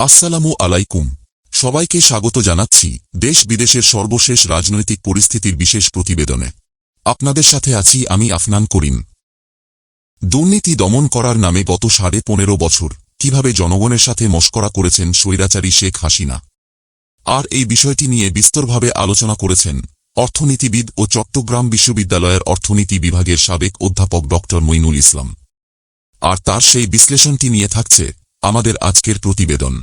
আসসালামু আলাইকুম। সবাইকে স্বাগত জানাচ্ছি দেশ বিদেশের সর্বশেষ রাজনৈতিক পরিস্থিতির বিশেষ প্রতিবেদনে। আপনাদের সাথে আছি আমি আফনান করিম। দুর্নীতি দমন করার নামে গত সাড়ে পনেরো বছর কীভাবে জনগণের সাথে মস্করা করেছেন স্বৈরাচারী শেখ হাসিনা? আর এই বিষয়টি নিয়ে বিস্তরভাবে আলোচনা করেছেন অর্থনীতিবিদ ও চট্টগ্রাম বিশ্ববিদ্যালয়ের অর্থনীতি বিভাগের সাবেক অধ্যাপক ড মইনুল ইসলাম। আর তার সেই বিশ্লেষণটি নিয়ে থাকছে আমাদের আজকের প্রতিবেদন।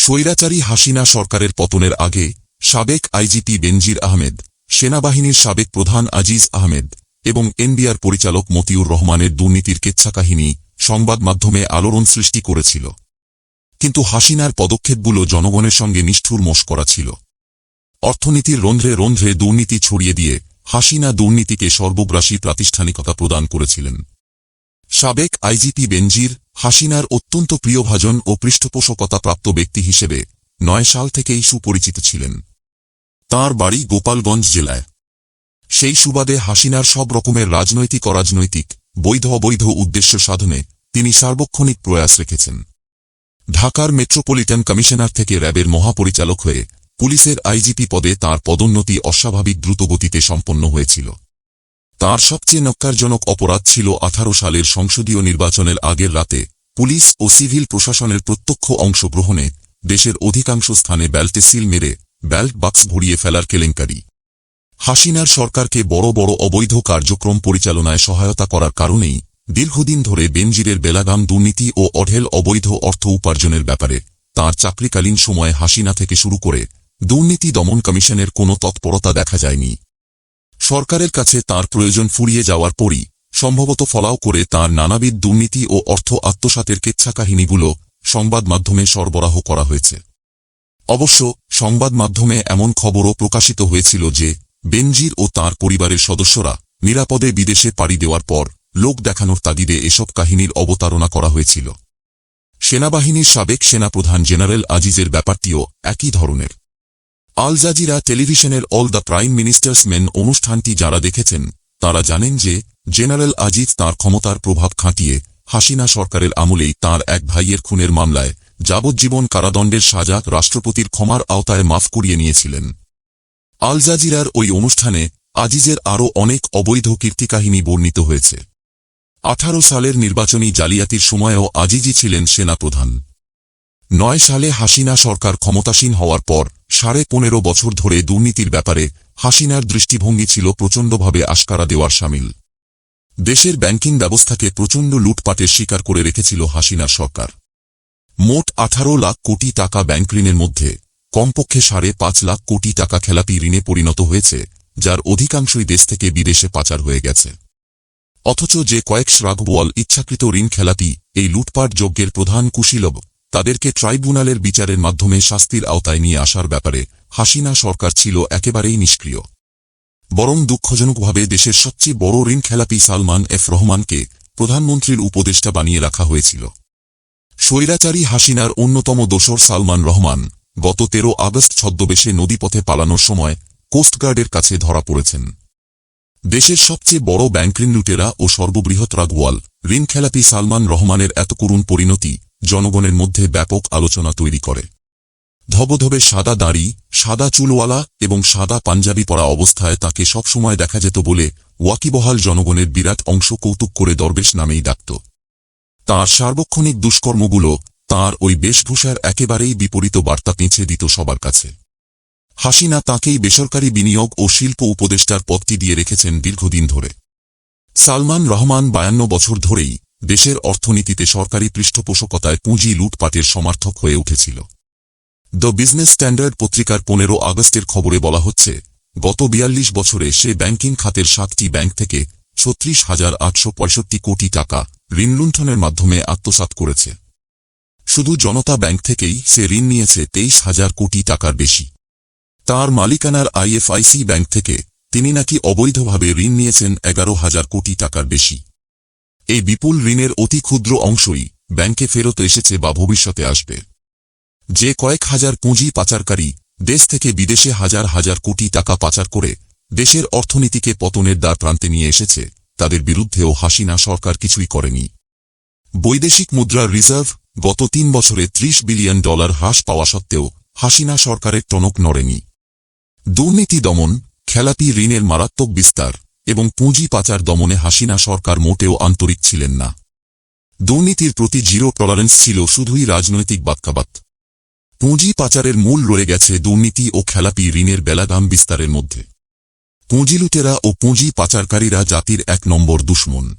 স্বৈরাচারী হাসিনা সরকারের পতনের আগে সাবেক আইজিপি বেনজির আহমেদ, সেনাবাহিনীর সাবেক প্রধান আজিজ আহমেদ এবং এনবিআর পরিচালক মতিউর রহমানের দুর্নীতির কেচ্ছাকাহিনী সংবাদ মাধ্যমে আলোড়ন সৃষ্টি করেছিল। কিন্তু হাসিনার পদক্ষেপগুলো জনগণের সঙ্গে নিষ্ঠুর করা ছিল। অর্থনীতির রন্ধ্রে রন্ধ্রে দুর্নীতি ছড়িয়ে দিয়ে হাসিনা দুর্নীতিকে সর্বগ্রাসী প্রাতিষ্ঠানিকতা প্রদান করেছিলেন। সাবেক আইজিপি বেনজির, হাসিনার অত্যন্ত প্রিয়ভাজন ও পৃষ্ঠপোষকতা প্রাপ্ত ব্যক্তি হিসেবে নয় সাল থেকেই সুপরিচিত ছিলেন। তার বাড়ি গোপালগঞ্জ জেলায়। সেই সুবাদে হাসিনার সব রকমের রাজনৈতিক অরাজনৈতিক, বৈধ অবৈধ উদ্দেশ্য সাধনে তিনি সার্বক্ষণিক প্রয়াস রেখেছেন। ঢাকার মেট্রোপলিটন কমিশনার থেকে র্যাবের মহাপরিচালক হয়ে পুলিশের আইজিপি পদে তার পদোন্নতি অস্বাভাবিক দ্রুতগতিতে সম্পন্ন হয়েছিল। তার সবচেয়ে নক্কারজনক অপরাধ ছিল আঠারো সালের সংসদীয় নির্বাচনের আগের রাতে পুলিশ ও সিভিল প্রশাসনের প্রত্যক্ষ অংশগ্রহণে দেশের অধিকাংশ স্থানে ব্যাল্টে সিল মেরে ব্যাল্ট বাক্স ভরিয়ে ফেলার কেলেঙ্কারি। হাসিনার সরকারকে বড় বড় অবৈধ কার্যক্রম পরিচালনায় সহায়তা করার কারণেই দীর্ঘদিন ধরে বেনজিরের বেলাগাম দুর্নীতি ও অঢেল অবৈধ অর্থ উপার্জনের ব্যাপারে তার চাকরিকালীন সময়ে হাসিনা থেকে শুরু করে দুর্নীতি দমন কমিশনের কোনো তৎপরতা দেখা যায়নি। সরকারের কাছে তার প্রয়োজন ফুরিয়ে যাওয়ার পরই, সম্ভবত ফলাও করে তার নানাবিধ দুর্নীতি ও অর্থ আত্মসাতের কেচ্ছা কাহিনীগুলো সংবাদ মাধ্যমে সরবরাহ করা হয়েছে। অবশ্য, সংবাদ মাধ্যমে এমন খবরও প্রকাশিত হয়েছিল যে, বেনজির ও তার পরিবারের সদস্যরা নিরাপদে বিদেশে পাড়ি দেওয়ার পর লোক দেখানোর তাগিদে এসব কাহিনীর অবতারণা করা হয়েছিল। সেনাবাহিনীর সাবেক সেনাপ্রধান জেনারেল আজিজের ব্যাপারটিও একই ধরনের। আল জাজিরা টেলিভিশনের all the prime minister's men অনুষ্ঠানটি যারা দেখেছেন, তারা জানেন যে জেনারেল আজিজ তার ক্ষমতার প্রভাব খাটিয়ে হাসিনা সরকারের আমলেই তার এক ভাইয়ের খুনের মামলায় যাবজ্জীবন কারাদণ্ডের সাজা রাষ্ট্রপতির ক্ষমার আওতায় মাফ করিয়ে নিয়েছিলেন। আল জাজিরার ওই অনুষ্ঠানে আজিজের আরও অনেক অবৈধ কীর্তিকাহিনী বর্ণিত হয়েছে। আঠারো সালের নির্বাচনী জালিয়াতির সময়েও আজিজি ছিলেন সেনাপ্রধান। নয় সালে হাসিনা সরকার ক্ষমতাসীন হওয়ার পর সাড়ে পনেরো বছর ধরে দুর্নীতির ব্যাপারে হাসিনার দৃষ্টিভঙ্গি ছিল প্রচণ্ডভাবে আশকারা দেওয়ার সামিল। দেশের ব্যাংকিং ব্যবস্থাকে প্রচণ্ড লুটপাটের শিকার করে রেখেছিল হাসিনার সরকার। মোট আঠারো লাখ কোটি টাকা ব্যাংক ঋণের মধ্যে কমপক্ষে সাড়ে পাঁচ লাখ কোটি টাকা খেলাপি ঋণে পরিণত হয়েছে, যার অধিকাংশই দেশ থেকে বিদেশে পাচার হয়ে গেছে। অথচ যে কয়েক শ্রাগবল ইচ্ছাকৃত ঋণ খেলাপি এই লুটপাট যজ্ঞের প্রধান কুশীলব তাদেরকে ট্রাইব্যুনালের বিচারের মাধ্যমে শাস্তির আওতায় নিয়ে আসার ব্যাপারে হাসিনা সরকার ছিল একেবারেই নিষ্ক্রিয়। বরং দুঃখজনকভাবে দেশের সবচেয়ে বড় ঋণ খেলাপি সালমান এফ রহমানকে প্রধানমন্ত্রীর উপদেষ্টা বানিয়ে রাখা হয়েছিল। স্বৈরাচারী হাসিনার অন্যতম দোসর সালমান রহমান গত তেরো আগস্ট ছদ্মবেশে নদীপথে পালানোর সময় কোস্টগার্ডের কাছে ধরা পড়েছেন। দেশের সবচেয়ে বড় ব্যাংক লুটেরা ও সর্ববৃহৎ রাগওয়াল ঋণ খেলাপি সালমান রহমানের এত করুণ পরিণতি জনগণের মধ্যে ব্যাপক আলোচনা তৈরি করে। ধবধবে সাদা দাড়ি, সাদা চুলওয়ালা এবং সাদা পাঞ্জাবি পরা অবস্থায় তাকে সবসময় দেখা যেত বলে ওয়াকিবহাল জনগণের বিরাট অংশ কৌতুক করে দরবেশ নামেই ডাকত। তাঁর সার্বক্ষণিক দুষ্কর্মগুলো তার ওই বেশভূষার একেবারেই বিপরীত বার্তা পেঁচে দিত সবার কাছে। হাসিনা তাঁকেই বেসরকারি বিনিয়োগ ও শিল্প উপদেষ্টার পদটি দিয়ে রেখেছেন দীর্ঘদিন ধরে। সালমান রহমান বায়ান্ন বছর ধরেই দেশের অর্থনীতিতে সরকারি পৃষ্ঠপোষকতায় পুঁজি লুটপাটের সমার্থক হয়ে উঠেছিল। দ্য বিজনেস স্ট্যান্ডার্ড পত্রিকার পনেরো আগস্টের খবরে বলা হচ্ছে, গত বিয়াল্লিশ বছরে সে ব্যাংকিং খাতের সাতটি ব্যাংক থেকে ছত্রিশ হাজার আটশো কোটি টাকা ঋণ লুণ্ঠনের মাধ্যমে আত্মসাৎ করেছে। শুধু জনতা ব্যাংক থেকেই সে ঋণ নিয়েছে তেইশ হাজার কোটি টাকার বেশি। তার মালিকানার আইএফআইসি ব্যাংক থেকে তিনি নাকি অবৈধভাবে ঋণ নিয়েছেন এগারো হাজার কোটি টাকার বেশি। এই বিপুল ঋণের অতি ক্ষুদ্র অংশই ব্যাংকে ফেরত এসেছে বা ভবিষ্যতে আসবে। যে কয়েক হাজার পুঁজি পাচারকারী দেশ থেকে বিদেশে হাজার হাজার কোটি টাকা পাচার করে দেশের অর্থনীতিকে পতনের দ্বার প্রান্তে নিয়ে এসেছে, তাদের বিরুদ্ধেও হাসিনা সরকার কিছুই করেনি। বৈদেশিক মুদ্রার রিজার্ভ গত তিন বছরে ত্রিশ বিলিয়ন ডলার হ্রাস পাওয়া সত্ত্বেও হাসিনা সরকারের টনক নড়েনি। দুর্নীতি দমন, খেলাপি ঋণের মারাত্মক বিস্তার এবং পুঁজি পাচার দমনে হাসিনা সরকার মোটেও আন্তরিক ছিলেন না। দুর্নীতির প্রতি জিরো টলারেন্স ছিল শুধুই রাজনৈতিক বাক্যাবাত। পুঁজি পাচারের মূল রয়ে গেছে দুর্নীতি ও খেলাপি ঋণের বেলাগাম বিস্তারের মধ্যে। পুঁজিলুটেরা ও পুঁজি পাচারকারীরা জাতির এক নম্বর দুশ্মন।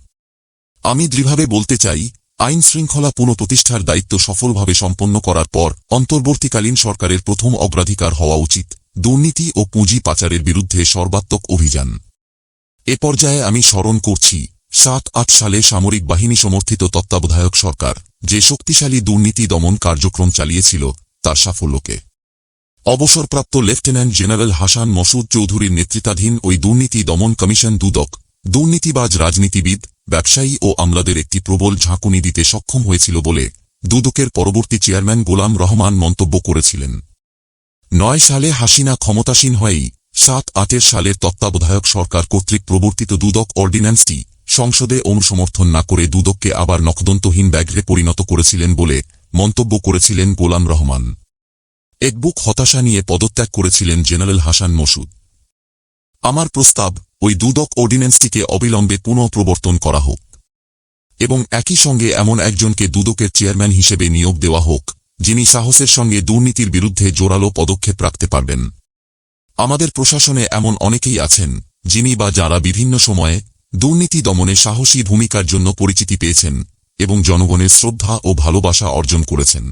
আমি দৃঢ়ভাবে বলতে চাই, আইন শৃঙ্খলা পুনঃপ্রতিষ্ঠার দায়িত্ব সফলভাবে সম্পন্ন করার পর অন্তর্বর্তীকালীন সরকারের প্রথম অগ্রাধিকার হওয়া উচিত। দুর্নীতি ও পুঁজি পাচারের বিরুদ্ধে সর্বাত্মক অভিযান। এ পর্যায়ে আমি স্মরণ করছি সাত আট সালে সামরিক বাহিনী সমর্থিত তত্ত্বাবধায়ক সরকার যে শক্তিশালী দুর্নীতি দমন কার্যক্রম চালিয়েছিল, তার সাফল্যকে। অবসরপ্রাপ্ত লেফটেন্যান্ট জেনারেল হাসান মসুদ চৌধুরীর নেতৃত্বাধীন ওই দুর্নীতি দমন কমিশন দুদক, দুর্নীতিবাজ রাজনীতিবিদ, ব্যবসায়ী ও আমলাদের একটি প্রবল ঝাঁকুনি দিতে সক্ষম হয়েছিল বলে দুদকের পরবর্তী চেয়ারম্যান গোলাম রহমান মন্তব্য করেছিলেন। নয় সালে হাসিনা ক্ষমতাসীন হয়েই সাত আটের সালের তত্ত্বাবধায়ক সরকার কর্তৃক প্রবর্তিত দুদক অর্ডিন্যান্সটি সংসদে অনুসমর্থন না করে দুদককে আবার নখদন্তহীন ব্যাঘ্রে পরিণত করেছিলেন বলে মন্তব্য করেছিলেন গোলাম রহমান। একবুক হতাশা নিয়ে পদত্যাগ করেছিলেন জেনারেল হাসান মসুদ। আমার প্রস্তাব, ওই দুদক অর্ডিন্যান্সটিকে অবিলম্বে পুনঃ প্রবর্তন করা হোক এবং একই সঙ্গে এমন একজনকে দুদকের চেয়ারম্যান হিসেবে নিয়োগ দেওয়া হোক, যিনি সাহসের সঙ্গে দুর্নীতির বিরুদ্ধে জোরালো পদক্ষেপ রাখতে পারবেন। আমাদের প্রশাসনে এমন অনেকেই আছেন, যিনি বা যারা বিভিন্ন সময়ে দুর্নীতি দমনে সাহসী ভূমিকার জন্য পরিচিতি পেয়েছেন এবং জনগণের শ্রদ্ধা ও ভালোবাসা অর্জন করেছেন।